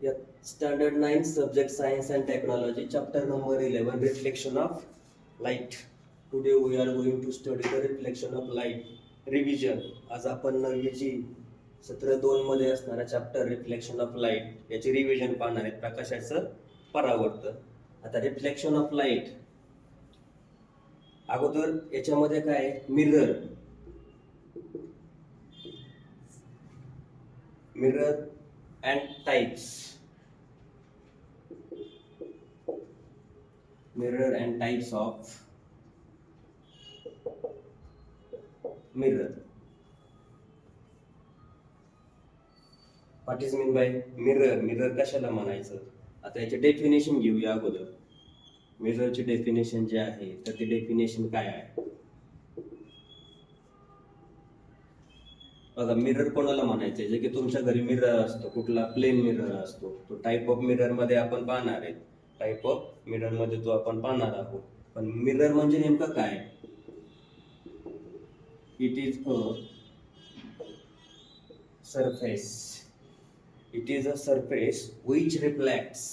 या standard nine subject science and technology chapter number eleven reflection of light today we are going to study the reflection of light revision आज आपण नववीची सत्र दोनमध्ये असणारा chapter reflection of light याची revision पाहणार आहे प्रकाशाचं परावर्त आता रिफ्लेक्शन ऑफ लाइट अगोदर याच्यामध्ये काय mirror mirror and types mirror and types of mirror. What is mean by mirror? Mirror कशाला म्हणायचं? आता याचे डेफिनेशन घेऊया अगोदर. मिररचे डेफिनेशन जे आहे तर ते डेफिनेशन काय आहे? बघा मिरर कोणाला म्हणायचं जे की तुमच्या घरी मिरर असतो कुठला प्लेन मिरर असतो. तो टाईप ऑफ मिररमध्ये आपण पाहणार आहे. टाईप ऑफ मिररमध्ये तो आपण पाहणार आहोत. पण मिरर म्हणजे नेमकं काय? It is a surface it is a surface which reflects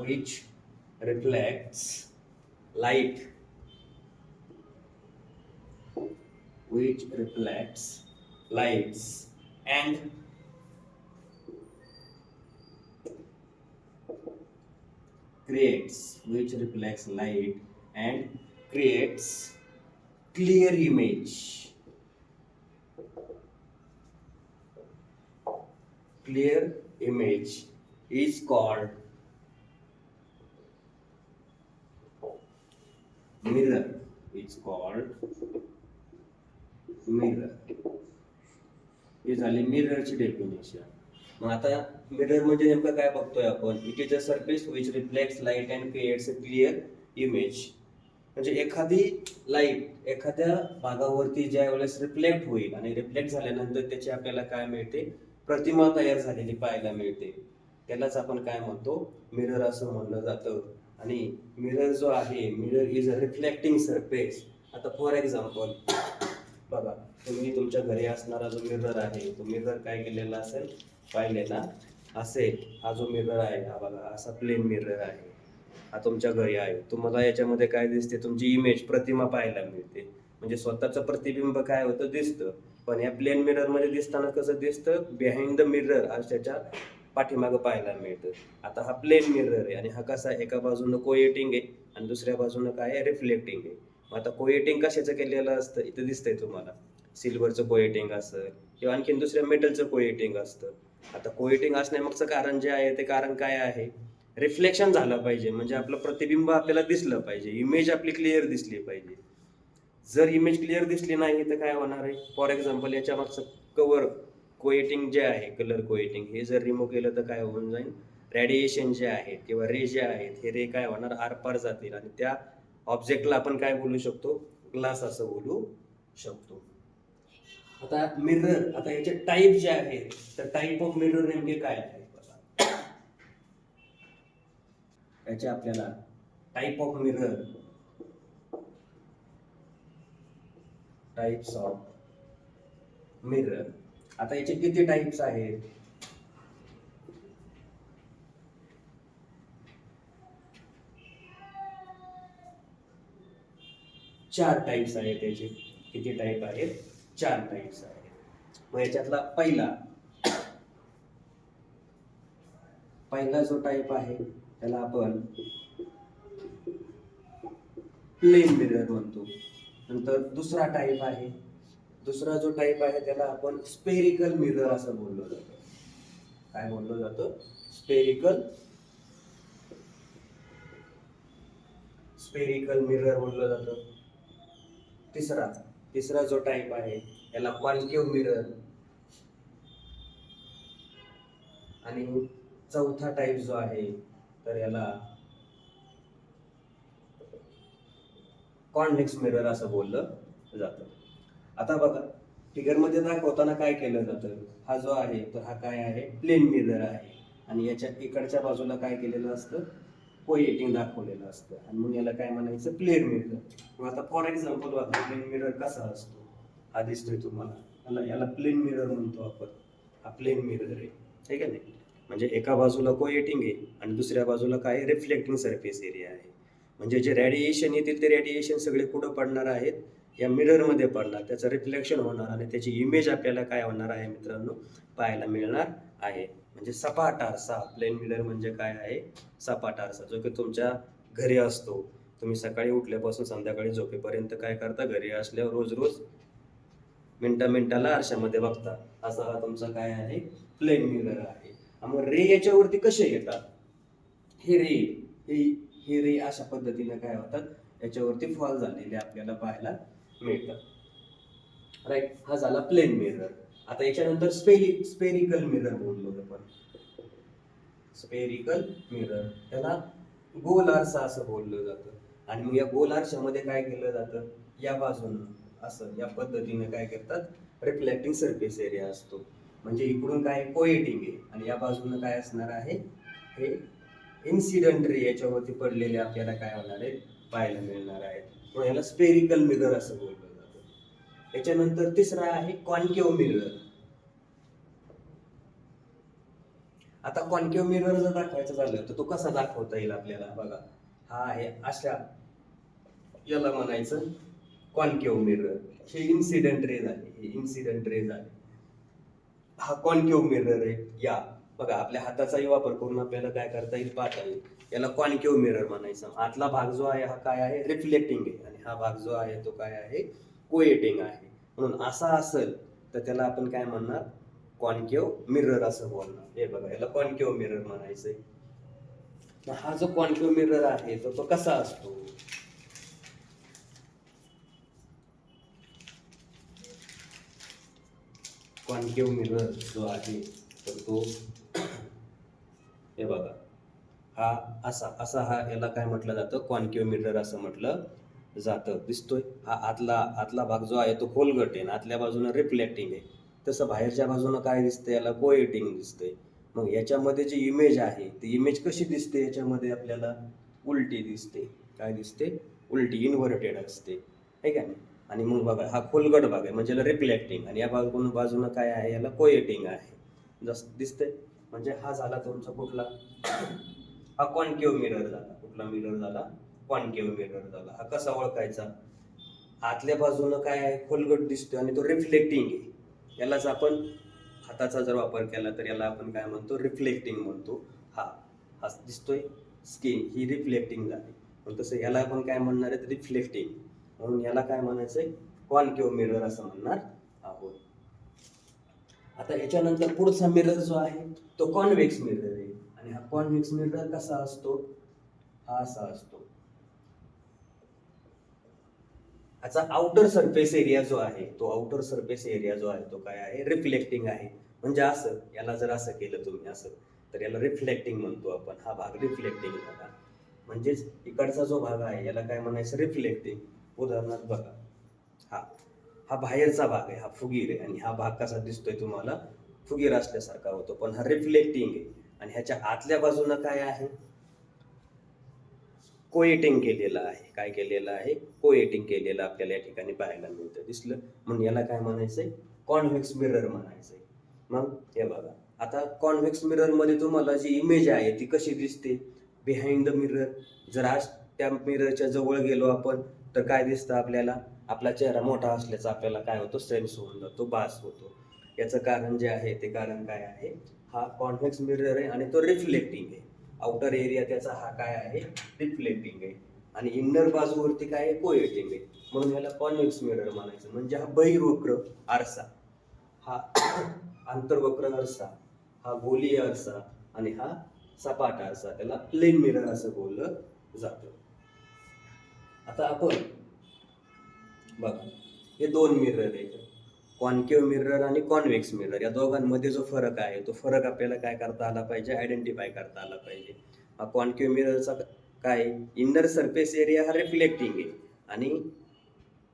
which reflects light which reflects lights and creates which reflects light and creates clear image. Clear image is called mirror. It's called mirror. Is only mirror's definition. मग आता mirror म्हणजे नेमकं काय बघतोय आपण? It is a surface which reflects light and creates a clear image म्हणजे एखादी light एखाद्या भागावरती ज्या वेळेस रिफ्लेक्ट होईल आणि रिफ्लेक्ट झाल्यानंतर त्याची आपल्याला काय मिळते? प्रतिमा तयार झालेली पाहायला मिळते. त्यालाच आपण काय म्हणतो? मिरर असं म्हणलं जातं. आणि मिरर जो आहे mirror is a reflecting surface आता फॉर एक्झाम्पल बघा तुम्ही तुमच्या घरी असणारा जो मिरर आहे तो मिरर काय केलेला असेल? पाहिलेला असेल हा जो मिरर आहे हा बघा असा प्लेन मिरर आहे. हा तुमच्या घरी आहे. तुम्हाला याच्यामध्ये काय दिसते? तुमची इमेज प्रतिमा पाहायला मिळते. म्हणजे स्वतःचं प्रतिबिंब काय होतं दिसतं. पण या प्लेन मिररमध्ये दिसताना कसं दिसतं? बिहाइंड द मिरर आज त्याच्या पाठीमागं पाहायला मिळतं. आता हा प्लेन मिरर आहे आणि हा कसा आहे? एका बाजूनं कोएटिंग आहे आणि दुसऱ्या बाजूनं काय आहे? रिफ्लेक्टिंग आहे. मग आता कोएटिंग कशाचं केलेलं असतं? इथं दिसतंय तुम्हाला. सिल्वरचं कोएटिंग असतं. किंवा आणखीन दुसऱ्या मेटलचं कोएटिंग असतं. आता कोएटिंग असण्यामागचं कारण जे आहे ते कारण काय आहे? रिफ्लेक्शन झालं पाहिजे. म्हणजे आपलं प्रतिबिंब आपल्याला दिसलं पाहिजे. इमेज आपली क्लिअर दिसली पाहिजे. जर इमेज क्लिअर दिसली नाही तर काय होणार आहे? फॉर एक्झाम्पल याच्या मागचं कवर कोएटिंग जे आहे कलर कोएटिंग हे जर रिमूव्ह केलं तर काय होऊन जाईल? रेडिएशन जे आहे किंवा रे जे आहेत हे रे काय होणार? आरपार जातील. आणि त्या ऑब्जेक्टला आपण काय बोलू शकतो? ग्लास असं बोलू शकतो. आता मिरर आता याचे टाईप जे आहेत तर टाईप ऑफ मिरर नेमके काय आहेत? बघा. याचे आपल्याला type of mirror types of mirror आता याचे किती टाईप्स आहेत? चार टाईप्स आहेत याचे. किती टाईप आहेत? चार टाइप्स आहेत. मग याच्यातला पहिला पहिला जो टाईप आहे त्याला आपण प्लेन मिरर म्हणतो. नंतर दुसरा टाईप आहे. दुसरा जो टाईप आहे त्याला आपण स्पेरिकल मिरर असं बोललो जातं. काय बोललो जातं? स्पेरिकल स्पेरिकल मिरर बोललं जातं. तिसरा तिसरा जो टाईप आहे याला कॉन्केव मिरर आणि चौथा टाईप जो आहे तर याला कॉन्डेक्स मिरर असं बोललं जातं. आता बघा फिगरमध्ये दाखवताना काय केलं जातं? हा जो आहे तर हा काय आहे? प्लेन मिरर आहे. आणि याच्या इकडच्या बाजूला काय केलेलं असतं? कोएटिंग दाखवलेलं असतं. आणि म्हणून याला काय म्हणायचं? प्लेन मिरर मग आता फॉर एक्झाम्पल बघा प्लेन मिरर कसा असतो? हा दिसतोय तुम्हाला. याला याला प्लेन मिरर म्हणतो आपण. हा प्लेन मिरर आहे. ठीक का नाही? म्हणजे एका बाजूला कोएटिंग आहे आणि दुसऱ्या बाजूला काय? रिफ्लेक्टिंग सरफेस एरिया आहे. म्हणजे जे रॅडिएशन येतील ते रेडिएशन सगळे कुठं पडणार आहेत? या मिररमध्ये पडणार. त्याचं रिफ्लेक्शन होणार आणि त्याची इमेज आपल्याला काय होणार आहे मित्रांनो? पाहायला मिळणार आहे. म्हणजे सपाट आरसा प्लेन मिरर म्हणजे काय आहे? सपाट आरसा जो की तुमच्या घरी असतो. तुम्ही सकाळी उठल्यापासून संध्याकाळी झोपेपर्यंत काय करता? घरी असल्यावर रोज रोज मिनटा मिनटाला आरशामध्ये बघता. असा हा तुमचा काय आहे? प्लेन मिरर आहे. मग रे याच्यावरती कसे येतात? हे रे हे हे रे अशा पद्धतीने काय होतात? याच्यावरती फॉल झालेले आपल्याला पाहायला मिळतात. राईट हा झाला प्लेन मिरर आता याच्यानंतर स्पेरी स्पेरिकल मिरर बोललो आपण. स्पेरिकल मिरर त्याला गोल आरसा असं बोललं जातं. आणि मग या गोल आरशामध्ये काय केलं जातं? या बाजूनं असं या पद्धतीने काय करतात? रिफ्लेक्टिंग सरफेस एरिया असतो. म्हणजे इकडून काय कोएटिंग आहे. आणि या बाजूनं काय असणार आहे? हे इन्सिडेंट रे याच्यावरती पडलेले आपल्याला काय होणार आहे? पाहायला मिळणार आहेत म्हणून याला स्पेरिकल मिरर असं बोललं याच्यानंतर तिसरा आहे कॉन्केव मिरर. आता कॉन्केव मिरर जर दाखवायचं झालं तर तो कसा दाखवता येईल आपल्याला? बघा हा आहे अशा याला म्हणायचं कॉन्केव मिरर. हे इन्सिडेंट रेज आहे हे इन्सिडेंट रेज आहे. हा कॉन्केव मिरर आहे या. बघा आपल्या हाताचाही वापर करून आपल्याला काय करता येईल पाहता येईल. याला कॉन्केव मिरर म्हणायचं. आतला भाग जो आहे हा काय आहे? रिफ्लेक्टिंग आहे. आणि हा भाग जो आहे तो काय आहे? कोएटिंग आहे. म्हणून असा असेल तर त्याला आपण काय म्हणणार? कॉन्केव मिरर असं बोलणार. हे बघा याला कॉन्केव मिरर म्हणायचंय. मग हा जो कॉन्केव मिरर आहे तो तो कसा असतो? कॉन्केव मिरर जो आहे तर तो हे बघा. हा असा असा हा याला काय म्हटलं जातं? कॉन्केव मिरर असं म्हटलं जातं दिसतोय. हा आतला आतला भाग जो आहे तो खोलगट आहे आणि आतल्या बाजूनं रिफ्लेक्टिंग आहे. तसं बाहेरच्या बाजूनं काय दिसतंय? याला कोएटिंग दिसतंय. मग याच्यामध्ये जी इमेज आहे ती इमेज कशी दिसते? याच्यामध्ये आपल्याला उलटी दिसते. काय दिसते? उलटी इन्व्हर्टेड असते. है का नाही? आणि मग बघा हा खोलगट भाग आहे म्हणजे याला रिफ्लेक्टिंग आणि या बाजून बाजूनं काय आहे? याला कोएटिंग आहे. जस दिसतंय? म्हणजे हा झाला तुमचा कुठला? हा कॉन्केव मिरर झाला. कुठला मिरर झाला? कॉन्केव मिरर झाला हा कसा ओळखायचा? आतल्या बाजूनं काय आहे? खोलगट दिसतोय आणि तो रिफ्लेक्टिंग आहे. यालाच आपण हाताचा जर वापर केला तर याला आपण काय म्हणतो? रिफ्लेक्टिंग म्हणतो. हा हा दिसतोय. स्किन ही रिफ्लेक्टिंग झाली. पण तसं याला आपण काय म्हणणार आहे रिफ्लेक्टिंग म्हणून याला काय म्हणायचंय? कॉन्केव मिरर असं म्हणणार आहोत. आता याच्यानंतर पुढचा मिरर जो आहे तो कॉन्व्हेक्स मिरर आहे. आणि हा कॉन्व्हेक्स मिरर कसा असतो? हा असा असतो. याचा आउटर सरफेस एरिया जो आहे तो आउटर सरफेस एरिया जो आहे तो काय आहे? रिफ्लेक्टिंग आहे. म्हणजे असं याला जर असं केलं तुम्ही असं तर याला रिफ्लेक्टिंग म्हणतो आपण. हा भाग रिफ्लेक्टिंग झाला. म्हणजेच इकडचा जो भाग आहे याला काय म्हणायचं? रिफ्लेक्टिंग उदाहरणार्थ बघा. हा हा बाहेरचा भाग आहे हा फुगीर आहे. आणि हा भाग कसा दिसतोय तुम्हाला? फुगीर असल्यासारखा होतो. पण हा रिफ्लेक्टिंग आहे. आणि ह्याच्या आतल्या बाजूनं काय आहे? कोएटिंग केलेलं आहे. काय केलेलं आहे? कोएटिंग केलेलं आपल्याला या ठिकाणी पाहायला मिळतं. दिसलं? म्हणून याला काय म्हणायचंय? कॉन्व्हेक्स मिरर म्हणायचंय. मग हे बघा. आता कॉन्व्हेक्स मिररमध्ये तुम्हाला जी इमेज आहे ती कशी दिसते? बिहाइंड द मिरर जर आज त्या मिररच्या जवळ गेलो आपण तर काय दिसतं आपल्याला? आपला चेहरा मोठा असल्याचा आपल्याला काय होतो? सेन्स होऊन जातो बास होतो. याचं कारण जे आहे ते कारण काय आहे? हा कॉन्व्हेक्स मिरर आहे आणि तो रिफ्लेक्टिंग आहे. आउटर एरिया त्याचा हा काय आहे? रिफ्लेक्टिंग आहे. आणि इन्नर बाजूवरती काय आहे? कोएटिंग आहे. म्हणून याला कॉन्व्हेक्स मिरर म्हणायचं. म्हणजे हा बहिर्वक्र आरसा. हा आंतरवक्र आरसा हा गोलीय आरसा आणि हा सपाट आरसा. त्याला प्लेन मिरर असं बोललं जातं. आता आपण बघा. हे दोन मिरर आहेत. कॉन्केव मिरर आणि कॉन्व्हेक्स मिरर या दोघांमध्ये जो फरक आहे तो फरक आपल्याला काय करता आला पाहिजे? आयडेंटिफाय करता आला पाहिजे. हा कॉन्केव मिररचा काय? इन्नर सरफेस एरिया हा रिफ्लेक्टिंग आहे. आणि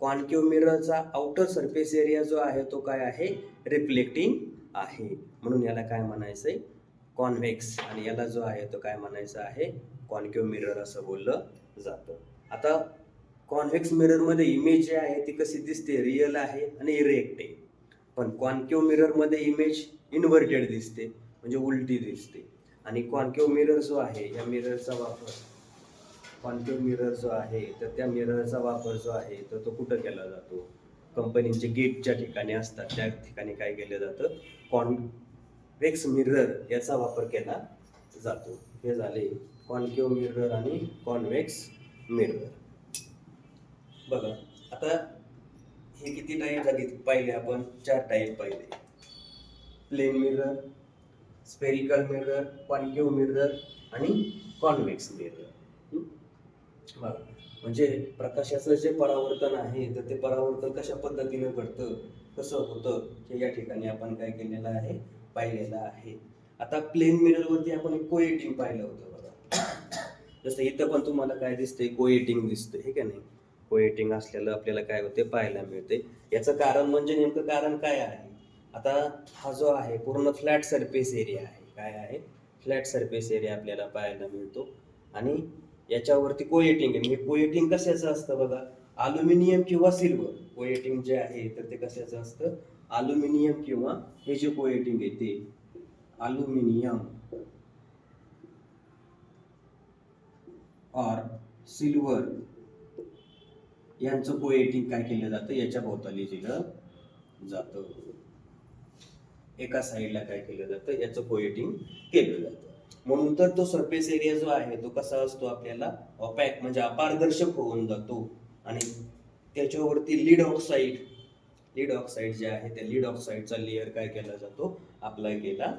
कॉन्केव मिररचा आउटर सरफेस एरिया जो आहे तो काय आहे? रिफ्लेक्टिंग आहे. म्हणून याला काय म्हणायचं आहे कॉन्व्हेक्स आणि याला जो आहे तो काय म्हणायचं आहे? कॉन्केव मिरर असं बोललं जातं. आता कॉन्व्हेक्स मिररमध्ये इमेज जे आहे ती कशी दिसते? रिअल आहे आणि इरेक्ट आहे. पण कॉन्केव मिररमध्ये इमेज इन्व्हर्टेड दिसते म्हणजे उलटी दिसते. आणि कॉन्केव मिरर जो आहे या मिररचा वापर कॉन्केव मिरर जो आहे तर त्या मिररचा वापर जो आहे तर तो कुठं केला जातो? कंपनीचे गेटच्या ठिकाणी असतात त्या ठिकाणी काय केलं जातं? कॉन्वेक्स मिरर याचा वापर केला जातो. हे झाले कॉन्केव मिरर आणि कॉन्वेक्स मिरर बघा आता हे किती टाईप झाली पाहिले आपण चार टाईप पाहिले. Plane mirror spherical mirror concave mirror आणि कॉन्व्हेक्स मिरर बघा म्हणजे प्रकाशाचं जे परावर्तन आहे तर ते परावर्तन कशा पद्धतीने घडतं? कसं होतं? हे या ठिकाणी आपण काय केलेलं आहे? पाहिलेलं आहे. आता प्लेन मिररवरती आपण एक कोएटिंग पाहिलं होतं बघा. जसं इथं पण तुम्हाला काय दिसतंय? कोएटिंग दिसतंय हे का नाही? कोएटिंग असलेलं आपल्याला काय होते पाहायला मिळते याचं कारण म्हणजे नेमकं कारण काय आहे? आता हा जो आहे पूर्ण फ्लॅट सरफेस एरिया आहे. काय आहे? फ्लॅट सरफेस एरिया आपल्याला पाहायला मिळतो. आणि याच्यावरती कोएटिंग आहे. म्हणजे कोएटिंग कशाचं असतं बघा? अल्युमिनियम किंवा सिल्वर कोएटिंग जे आहे तर ते कशाचं असतं? अल्युमिनियम किंवा हे जे कोएटिंग आहे ते. अल्युमिनियम और सिल्वर यांचं पोएटिंग काय केलं जातं याच्या भोवताली दिलं जातं. एका साईडला काय केलं जातं याचं पोएटिंग केलं जातं. म्हणून तर तो सरफेस एरिया जो आहे तो कसा असतो आपल्याला? ऑपॅक म्हणजे अपारदर्शक होऊन जातो. आणि त्याच्यावरती लीड ऑक्साईड लीड ऑक्साईड जे आहे त्या लीड ऑक्साईडचा लेअर काय केला जातो? अप्लाय केला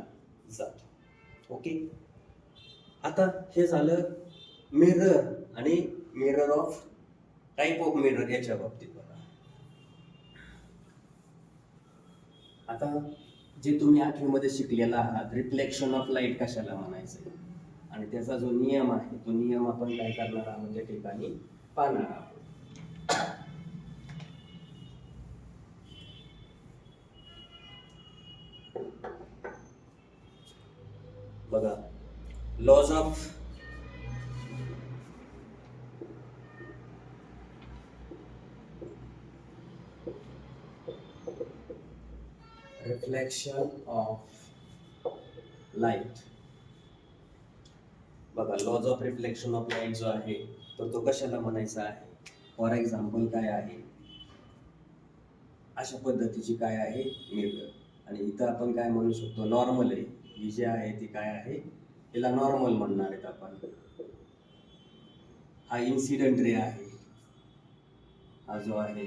जातो. ओके आता हे झालं मिरर आणि mirror of type of mirror याच्या बाबतीत बघा. आता जे तुम्ही आठवीमध्ये शिकलेला आहात रिफ्लेक्शन ऑफ लाइट कशाला म्हणायचं? आणि त्याचा जो नियम आहे तो नियम आपण काय करणार आहोत? या ठिकाणी पाहणार आहोत. बघा laws of reflection of light बघा laws of reflection of light जो आहे तर तो कशाला म्हणायचा आहे? फॉर एक्झाम्पल काय आहे? अशा पद्धतीची काय आहे? मिरर आणि इथं आपण काय म्हणू शकतो? नॉर्मल आहे. ही जी आहे ती काय आहे? तिला नॉर्मल म्हणणार आहेत आपण. हा इन्सिडेंट रे आहे. हा जो आहे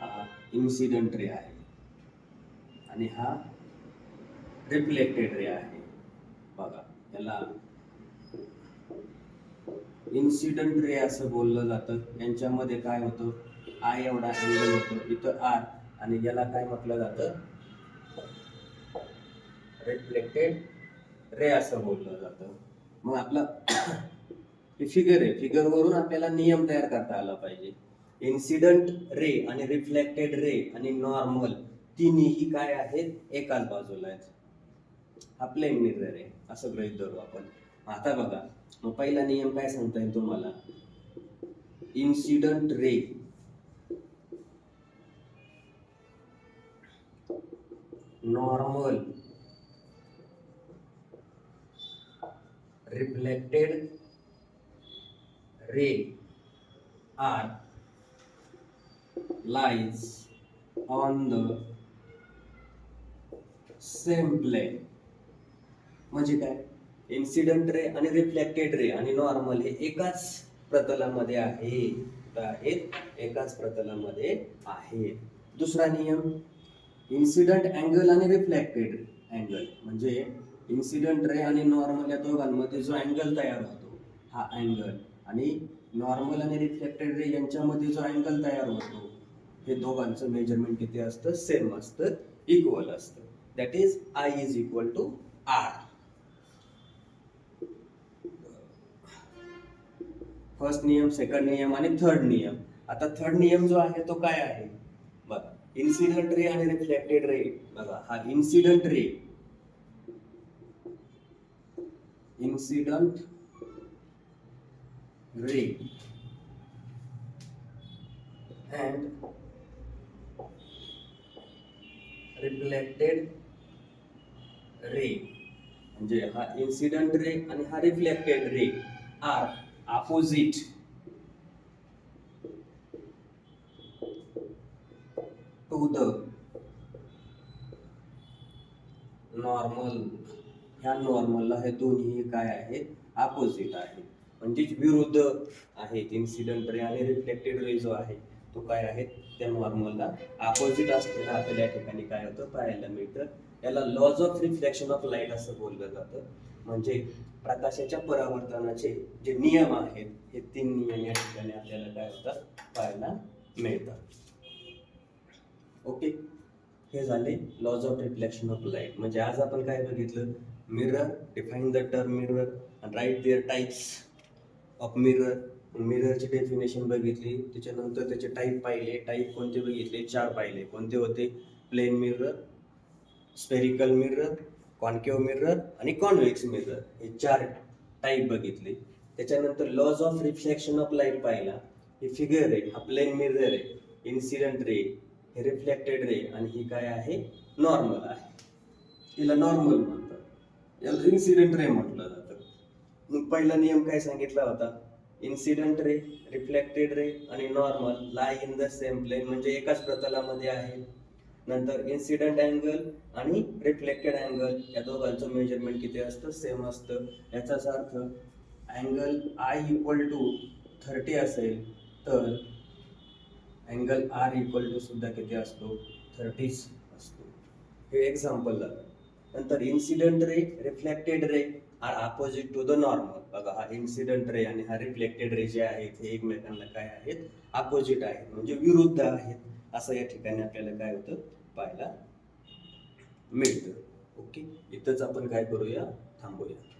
हा इन्सिडेंट रे आहे. आणि हा रिफ्लेक्टेड रे आहे. बघा त्याला इन्सिडंट रे असं बोललं जातं. यांच्यामध्ये काय होतं? आय एवढा अँगल होतो. इथं आर आणि याला काय म्हटलं जातं? रिफ्लेक्टेड रे असं बोललं जातं. मग आपला फिगर आहे. फिगर वरून आपल्याला नियम तयार करता आला पाहिजे. इन्सिडंट रे आणि रिफ्लेक्टेड रे आणि नॉर्मल तिन्ही काय आहेत एकाच बाजूला आहेत. हा प्लेन मिरर आहे असं गृहीत धरू आपण. आता बघा मग पहिला नियम काय सांगता येईल तुम्हाला? Incident ray normal reflected ray are lies on the same plane म्हणजे काय? इन्सिडंट रे आणि रिफ्लेक्टेड रे आणि नॉर्मल हे एकाच प्रतलामध्ये आहे. आहेत एकाच प्रतलामध्ये आहे. दुसरा नियम इन्सिडंट अँगल आणि रिफ्लेक्टेड अँगल म्हणजे इन्सिडंट रे आणि नॉर्मल या दोघांमध्ये जो अँगल तयार होतो हा अँगल आणि नॉर्मल आणि रिफ्लेक्टेड रे यांच्यामध्ये जो अँगल तयार होतो हे दोघांचं मेजरमेंट किती असतं? सेम असतं इक्वल असतं. That is i is equal to r first नियम सेकंड नियम आणि थर्ड नियम. आता थर्ड नियम जो आहे तो काय आहे? बघा इन्सिडंट रे आणि रिफ्लेक्टेड रे बघा हा incident ray incident ray and reflected ray. म्हणजे हा इन्सिडंट रे आणि हा reflected ray. Are opposite to the normal ह्या नॉर्मलला हे दोन्ही काय आहेत? अपोजिट आहेत म्हणजेच विरुद्ध आहेत. इन्सिडंट रे आणि रिफ्लेक्टेड रे जो आहे तो काय आहे? त्या नॉर्मलला अपोजिट असलेला आपल्याला या ठिकाणी काय होतं? पाहायला मिळतं. याला laws of reflection of light असं बोललं जातं. म्हणजे प्रकाशाच्या परावर्तनाचे जे नियम आहेत हे तीन नियम या ठिकाणी आपल्याला काय होतात? पाहायला मिळतात. ओके हे झाले laws of reflection of light म्हणजे आज आपण काय बघितलं? Mirror define the term mirror write their types of mirror मिररची definition बघितली त्याच्यानंतर त्याचे टाईप पाहिले. टाईप कोणते बघितले? चार पाहिले. कोणते होते? Plane mirror spherical mirror concave mirror आणि कॉन्व्हेक्स मिरर हे चार टाईप बघितले. त्याच्यानंतर laws of reflection of light पाहिला. हे फिगर रे हा प्लेन मिरर आहे. इन्सिडंट रे हे रिफ्लेक्टेड रे आणि ही काय आहे? नॉर्मल आहे. याला नॉर्मल म्हणतात. याला इन्सिडेंट रे म्हटलं जातं. मग पहिला नियम काय सांगितला होता? इन्सिडंट रे रिफ्लेक्टेड रे आणि normal lie in the same plane म्हणजे एकाच प्रतलामध्ये आहे. नंतर इन्सिडंट अँगल आणि रिफ्लेक्टेड अँगल या दोघांचं मेजरमेंट किती असतं? सेम असतं. याचाच अर्थ angle i equal to thirty असेल तर अँगल आर इक्वल टू सुद्धा किती असतो? थर्टीच असतो. हे एक्झाम्पल झालं नंतर incident ray reflected ray are opposite to the normal बघा हा इन्सिडंट रे आणि हा रिफ्लेक्टेड रे जे आहेत हे एकमेकांना काय आहेत? अपोजिट आहेत म्हणजे विरुद्ध आहेत. असं या ठिकाणी आपल्याला काय होतं? पाहायला मिळतं. ओके? इथंच आपण काय करूया? थांबूया.